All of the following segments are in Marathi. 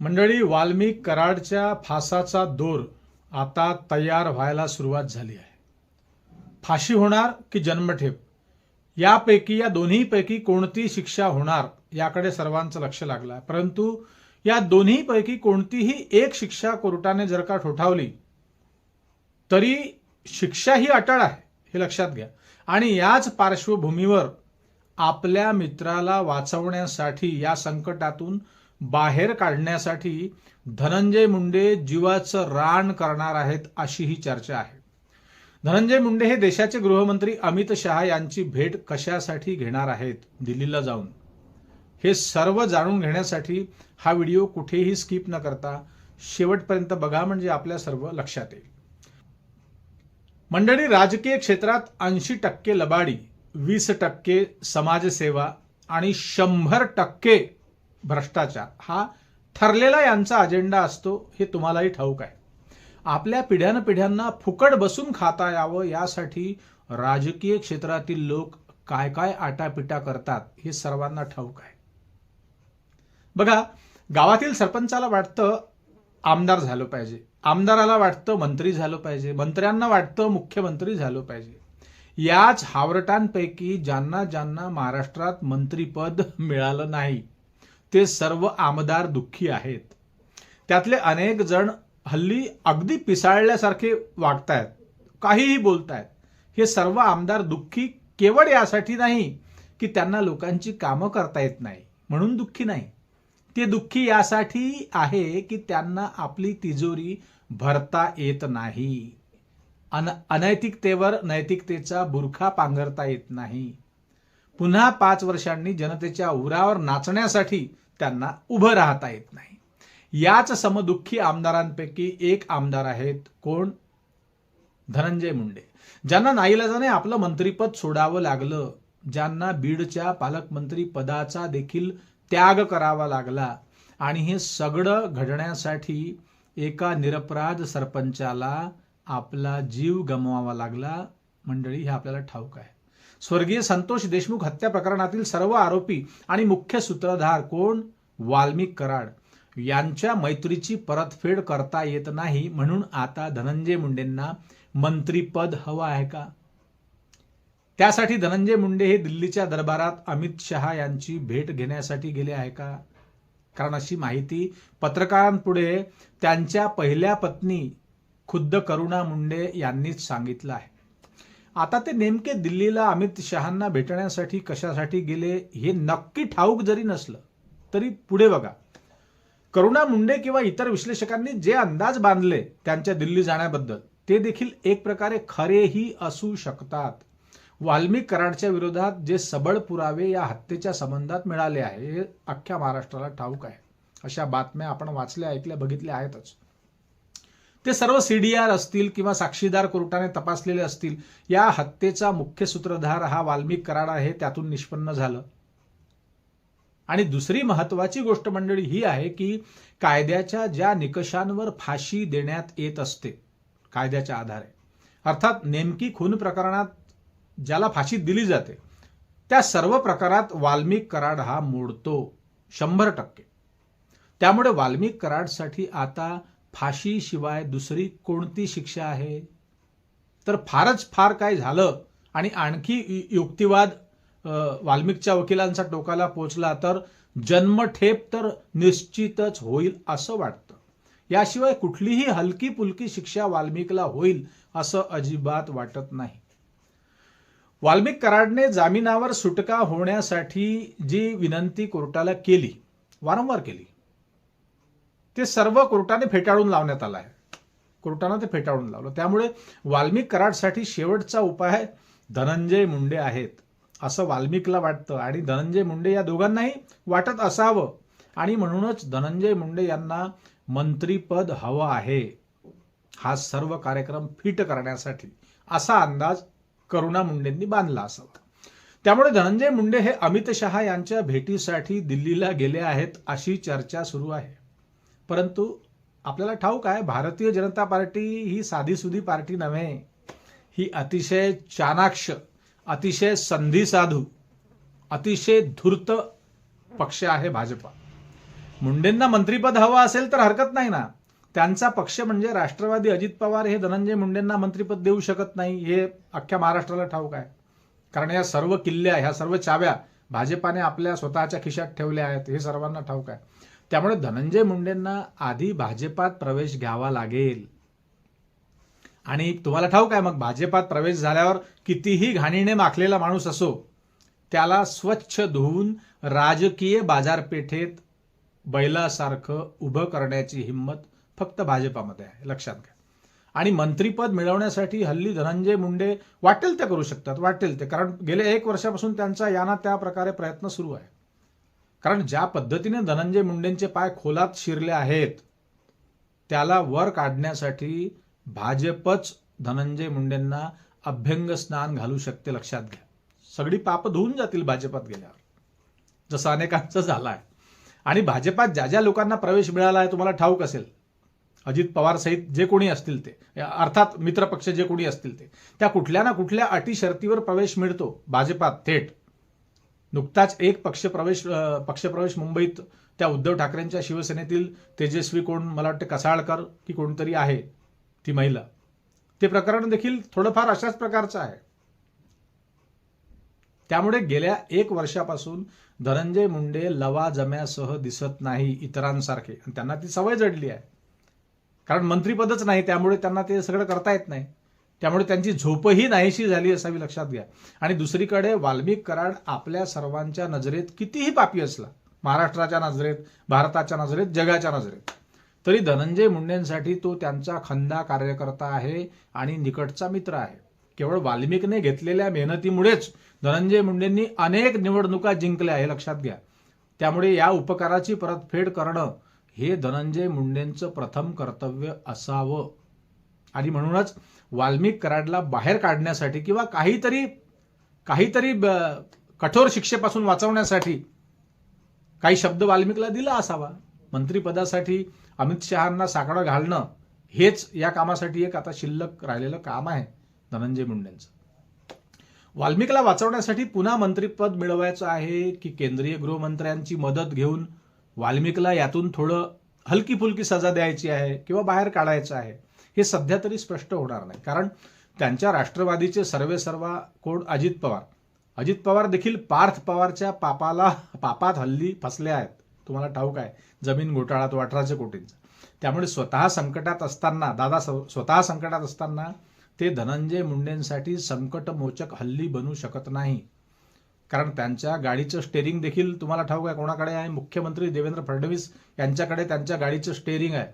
मंडळी वाल्मिक कराडच्या फासाचा दोर आता तयार व्हायला सुरुवात झाली आहे. फाशी होणार की जन्मठेप? यापैकी या दोन्हीपैकी कोणती शिक्षा होणार याकडे सर्वांचं लक्ष लागलं आहे. परंतु या दोन्हीपैकी कोणतीही एक शिक्षा कोर्टाने जर का ठोठावली तरी शिक्षा ही अटळ आहे हे लक्षात घ्या. आणि याच पार्श्वभूमीवर आपल्या मित्राला वाचवण्यासाठी या संकटातून बाहेर काढण्यासाठी धनंजय मुंडे जीवाचं रान करणार आहेत अशी ही चर्चा आहे. धनंजय मुंडे हे देशाचे गृहमंत्री अमित शहा यांची भेट कशासाठी घेणार आहेत? दिल्लीला जाऊन. हे सर्व जाणून घेण्यासाठी हा व्हिडिओ कुठेही स्किप न करता शेवटपर्यंत बघा म्हणजे आपल्या सर्व लक्षात येईल. मंडळी राजकीय क्षेत्रात ऐंशी टक्के लबाडी वीस टक्के समाजसेवा आणि शंभर टक्के भ्रष्टाचार. हा ठरलेला यांचा अजेंडा असतो हे तुम्हालाही ठाऊक आहे. आपल्या पिढ्यान पिढ्यांना फुकट बसून खाता यावं यासाठी राजकीय क्षेत्रातील लोक काय काय आटापिटा करतात हे सर्वांना ठाऊक आहे. बघा गावातील सरपंचाला वाटतं आमदार झालं पाहिजे. आमदाराला वाटतं मंत्री झालं पाहिजे. मंत्र्यांना वाटतं मुख्यमंत्री झालं पाहिजे. याच हावरटांपैकी ज्यांना ज्यांना महाराष्ट्रात मंत्रीपद मिळालं नाही ते सर्व आमदार दुःखी आहेत. त्यातले अनेक जण हल्ली अगदी पिसाळल्यासारखे वागतायत काहीही बोलतायत. हे सर्व आमदार दुःखी केवळ यासाठी नाही की त्यांना लोकांची कामं करता येत नाही म्हणून दुःखी नाही. ते दुःखी यासाठी आहे की त्यांना आपली तिजोरी भरता येत नाही. अन अनैतिकतेवर नैतिकतेचा बुरखा पांघरता येत नाही. पुन्हा पाच वर्षांनी जनतेच्या उरावर नाचण्यासाठी त्यांना उभं राहता येत नाही. याच समदुःखी आमदारांपैकी एक आमदार आहेत कोण? धनंजय मुंडे. ज्यांना नाईलाजाने आपलं मंत्रीपद सोडावं लागलं ज्यांना बीडच्या पालकमंत्री पदाचा देखील त्याग करावा लागला आणि हे सगळं घडण्यासाठी एका निरपराध सरपंचाला आपला जीव गमवावा लागला मंडळी हे आपल्याला ठाऊक आहे. स्वर्गीय संतोष देशमुख हत्या प्रकरणातील सर्व आरोपी आणि मुख्य सूत्रधार कोण? वाल्मिक कराड. यांच्या मैत्रीची परतफेड करता येत नाही म्हणून आता धनंजय मुंडेंना मंत्रीपद हवं आहे का? त्यासाठी धनंजय मुंडे हे दिल्लीच्या दरबारात अमित शहा यांची भेट घेण्यासाठी गेले आहे का? कारण अशी माहिती पत्रकारांपुढे त्यांच्या पहिल्या पत्नी खुद्द करुणा मुंडे यांनीच सांगितलं आहे. आता ते नेमके दिल्लीला अमित शहांना भेटण्यासाठी कशासाठी गेले हे नक्की ठाऊक जरी नसलं तरी पुढे बघा. करुणा मुंडे किंवा इतर विश्लेषकांनी जे अंदाज बांधले त्यांच्या दिल्ली जाण्याबद्दल ते देखील एक प्रकारे खरेही असू शकतात. वाल्मिक कराडच्या विरोधात जे सबळ पुरावे या हत्येच्या संबंधात मिळाले आहे हे अख्ख्या महाराष्ट्राला ठाऊक आहे. अशा बातम्या आपण वाचल्या ऐकल्या बघितल्या आहेतच. ते सर्व सीडीआर असतील किंवा साक्षीदार कोर्टाने तपासलेले असतील या हत्येचा मुख्य सूत्रधार हा वाल्मिक कराड आहे त्यातून निष्पन्न झालं. आणि दुसरी महत्वाची गोष्ट मंडळी ही आहे की कायद्याच्या ज्या निकषांवर फाशी देण्यात येत असते कायद्याच्या आधारे अर्थात नेमकी खून प्रकरणात ज्याला फाशी दिली जाते त्या सर्व प्रकारात वाल्मिक कराड हा मोडतो शंभर टक्के. त्यामुळे वाल्मिक कराडसाठी आता फाशीशिवाय दुसरी कोणती शिक्षा आहे? तर फारच फार काय झालं आणि आणखी युक्तिवाद वाल्मिकच्या वकिलांचा टोकाला पोचला तर जन्मठेप तर निश्चितच होईल असं वाटतं. याशिवाय कुठलीही हलकी पुलकी शिक्षा वाल्मिकला होईल असं अजिबात वाटत नाही. वाल्मिक कराडने जामिनावर सुटका होण्यासाठी जी विनंती कोर्टाला केली वारंवार केली ते सर्व कोर्टाने फेटाळून लावण्यात आलं आहे. कोर्टानं ते फेटाळून लावलं. त्यामुळे वाल्मिक कराडसाठी शेवटचा उपाय धनंजय मुंडे आहेत असं वाल्मिकला वाटतं. आणि धनंजय मुंडे या दोघांनाही वाटत असावं. आणि म्हणूनच धनंजय मुंडे यांना मंत्रीपद हवं आहे. हा सर्व कार्यक्रम फिट करण्यासाठी असा अंदाज करुणा मुंडेंनी बांधला असावा. त्यामुळे धनंजय मुंडे हे अमित शहा यांच्या भेटीसाठी दिल्लीला गेले आहेत अशी चर्चा सुरू आहे. परंतु आपल्याला ठाऊक आहे भारतीय जनता पार्टी ही साधीसुधी पार्टी नव्हे. ही अतिशय चाणाक्ष अतिशय संधी साधू अतिशय धूर्त पक्ष आहे भाजपा. मुंडेंना मंत्रीपद हवं असेल तर हरकत नाही ना. त्यांचा पक्ष म्हणजे राष्ट्रवादी अजित पवार हे धनंजय मुंडेंना मंत्रीपद देऊ शकत नाही हे अख्ख्या महाराष्ट्राला ठाऊक आहे. कारण या सर्व किल्ल्या ह्या सर्व चाव्या भाजपाने आपल्या स्वतःच्या खिशात ठेवल्या आहेत हे सर्वांना ठाऊक आहे. त्यामुळे धनंजय मुंडेंना आधी भाजपात प्रवेश घ्यावा लागेल. आणि तुम्हाला ठाऊक आहे मग भाजपात प्रवेश झाल्यावर कितीही घाणीने माखलेला माणूस असो त्याला स्वच्छ धुवून राजकीय बाजारपेठेत बैलासारखं उभं करण्याची हिंमत फक्त भाजपामध्ये आहे. लक्षात घ्या. आणि मंत्रीपद मिळवण्यासाठी हल्ली धनंजय मुंडे वाटेल ते करू शकतात वाटेल ते. कारण गेल्या एक वर्षापासून त्यांचा याना त्या प्रकारे प्रयत्न सुरू आहे. कारण ज्या पद्धतीने धनंजय मुंडेंचे पाय खोलात शिरले आहेत त्याला वर काढण्यासाठी भाजपच धनंजय मुंडेंना अभ्यंग स्नान घालू शकते लक्षात घ्या. सगळी पाप धुवून जातील भाजपात गेल्यावर. जसं अनेकांचं झालं आहे आणि भाजपात ज्या ज्या लोकांना प्रवेश मिळाला आहे तुम्हाला ठाऊक असेल. अजित पवार सहित जे कोणी असतील ते. अर्थात मित्रपक्ष जे कोणी असतील ते. त्या कुठल्या ना कुठल्या अटी शर्तीवर प्रवेश मिळतो भाजपात थेट. नुकताच एक पक्षप्रवेश पक्षप्रवेश मुंबईत त्या उद्धव ठाकरेंच्या शिवसेनेतील तेजस्वी कोण मला वाटतं कसाळकर की कोणतरी आहे ती महिला. ते प्रकरण देखील थोडंफार अशाच प्रकारचं आहे. त्यामुळे गेल्या एक वर्षापासून धनंजय मुंडे लवा जम्यासह दिसत नाही इतरांसारखे. आणि त्यांना ती सवय जडली आहे. कारण मंत्रीपदच नाही त्यामुळे त्यांना ते सगळं करता येत नाही. त्यामुळे त्यांची झोपही नाहीशी झाली असावी लक्षात घ्या. आणि दुसरीकडे वाल्मिक कराड आपल्या सर्वांच्या नजरेत कितीही पापी असला महाराष्ट्राच्या नजरेत भारताच्या नजरेत जगाच्या नजरेत तरी धनंजय मुंडेंसाठी तो त्यांचा खंदा कार्यकर्ता आहे आणि निकटचा मित्र आहे. केवळ वाल्मिकने घेतलेल्या मेहनतीमुळेच धनंजय मुंडेंनी अनेक निवडणुका जिंकल्या हे लक्षात घ्या. त्यामुळे या उपकाराची परतफेड करणं हे धनंजय मुंडेंचं प्रथम कर्तव्य असावं. आणि म्हणूनच वाल्मिक कराडला बाहेर काढण्यासाठी किंवा काहीतरी काहीतरी ब- कठोर शिक्षेपासून वाचवण्यासाठी काही शब्द वाल्मिकला दिला असावा. मंत्रिपदासाठी अमित शहांना साकडं घालणं हेच या कामासाठी एक आता शिल्लक राहिलेलं काम आहे धनंजय मुंडेंचं. वाल्मिकला वाचवण्यासाठी पुन्हा मंत्रिपद मिळवायचं आहे की केंद्रीय गृहमंत्र्यांची मदत घेऊन वाल्मिकला यातून थोडं हलकी फुलकी सजा द्यायची आहे किंवा बाहेर काढायचं आहे? हे सध्या तरी स्पष्ट होणार नाही. कारण त्यांच्या राष्ट्रवादीचे सर्वे सर्वा कोण? अजित पवार. अजित पवार देखील पार्थ पवारच्या पापाला पापात हल्ली फसले आहेत. तुम्हाला ठाऊक आहे जमीन घोटाळा तो अठराशे कोटींचा. त्यामुळे स्वतः संकटात असताना दादा स्वतः संकटात असताना ते धनंजय मुंडेंसाठी संकटमोचक हल्ली बनू शकत नाही. कारण त्यांच्या गाडीचं स्टेअरिंग देखील तुम्हाला ठाऊक आहे कोणाकडे आहे? मुख्यमंत्री देवेंद्र फडणवीस यांच्याकडे त्यांच्या गाडीचं स्टेअरिंग आहे.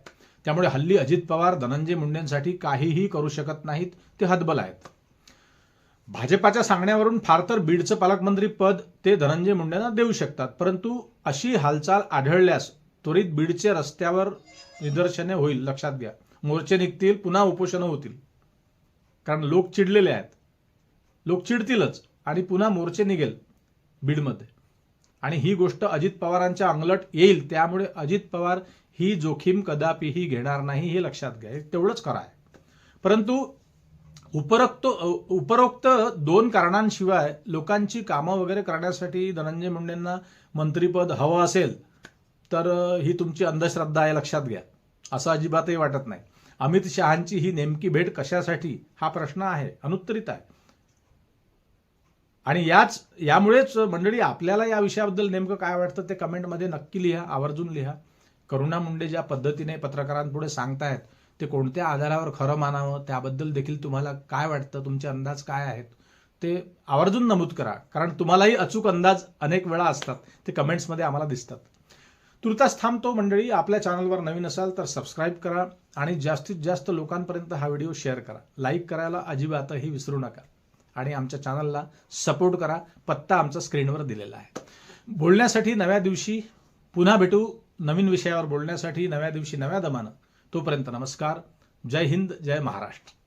त्यामुळे हल्ली अजित पवार धनंजय मुंडेंसाठी काहीही करू शकत नाहीत ते हतबल आहेत. भाजपाच्या सांगण्यावरून फार तर बीडचं पालकमंत्री पद ते धनंजय मुंडेंना देऊ शकतात परंतु अशी हालचाल आढळल्यास त्वरित बीडचे रस्त्यावर निदर्शने होईल लक्षात घ्या. मोर्चे निघतील पुन्हा उपोषणं होतील. कारण लोक चिडलेले आहेत. लोक चिडतीलच आणि पुन्हा मोर्चे निघेल बीडमध्ये. आणि ही गोष्ट अजित पवारांच्या अंगलट येईल त्यामुळे अजित पवार ही जोखीम कदापिही घेणार नाही हे लक्षात घ्या. तेवढंच खरं आहे. परंतु उपरोक्त उपरोक्त दोन कारणांशिवाय लोकांची कामं वगैरे करण्यासाठी धनंजय मुंडेंना मंत्रीपद हवं असेल तर ही तुमची अंधश्रद्धा आहे लक्षात घ्या. असं अजिबातही वाटत नाही. अमित शहांची ही नेमकी भेट कशासाठी? हा प्रश्न आहे अनुत्तरित आहे. आणि याच यामुळेच मंडळी आपल्याला या विषयाबद्दल नेमकं काय वाटतं ते कमेंटमध्ये नक्की लिहा आवर्जून लिहा. करुणा मुंडे ज्या पद्धतीने पत्रकारांपुढे सांगतायत ते कोणत्या आधारावर खरं मानावं त्याबद्दल देखील तुम्हाला काय वाटतं तुमचे अंदाज काय आहेत ते आवर्जून नमूद करा. कारण तुम्हालाही अचूक अंदाज अनेक वेळा असतात ते कमेंट्समध्ये आम्हाला दिसतात. तुर्तास थांबतो मंडळी आपल्या चॅनलवर नवीन असाल तर सबस्क्राईब करा आणि जास्तीत जास्त लोकांपर्यंत हा व्हिडिओ शेअर करा. लाईक करायला अजिबातही विसरू नका. आणि आमच्या चॅनलला सपोर्ट करा. पत्ता आमचा स्क्रीनवर दिलेला आहे. बोलण्यासाठी नव्या दिवशी पुन्हा भेटू नवीन विषयावर बोलण्यासाठी नव्या दिवशी नव्या दमानं. तोपर्यंत नमस्कार. जय हिंद जय महाराष्ट्र.